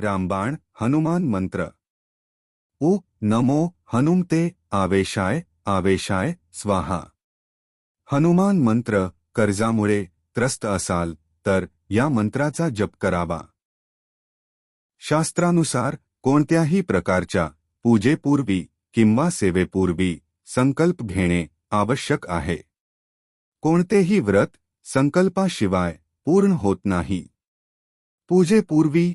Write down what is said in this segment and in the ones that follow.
रामबाण हनुमान मंत्र। उ नमो हनुमते आवेशाय आवेशाय स्वाहा। हनुमान मंत्र, कर्जामुळे त्रस्त असाल, तर या मंत्राचा जप करावा. शास्त्रानुसार कोणत्याही प्रकारच्या पूजेपूर्वी किंवा सेवेपूर्वी संकल्प घेणे आवश्यक आहे. कोणतेही व्रत संकल्पाशिवाय पूर्ण होत नाही. पूजेपूर्वी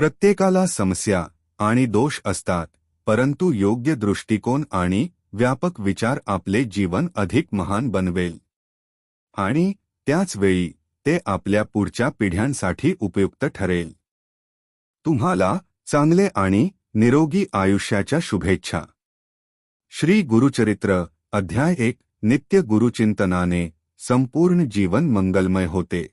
प्रत्येकाला समस्या आणि दोष असतात परंतु योग्य दृष्टिकोन आणि व्यापक विचार आपले जीवन अधिक महान बनवेल. आणि त्याच वेळी ते आपल्या पुढच्या पिढ्यांसाठी उपयुक्त ठरेल. तुम्हाला चांगले आणि निरोगी आयुष्याच्या शुभेच्छा. श्री गुरुचरित्र अध्याय एक नित्य गुरुचिंतनाने संपूर्ण जीवन मंगलमय होते.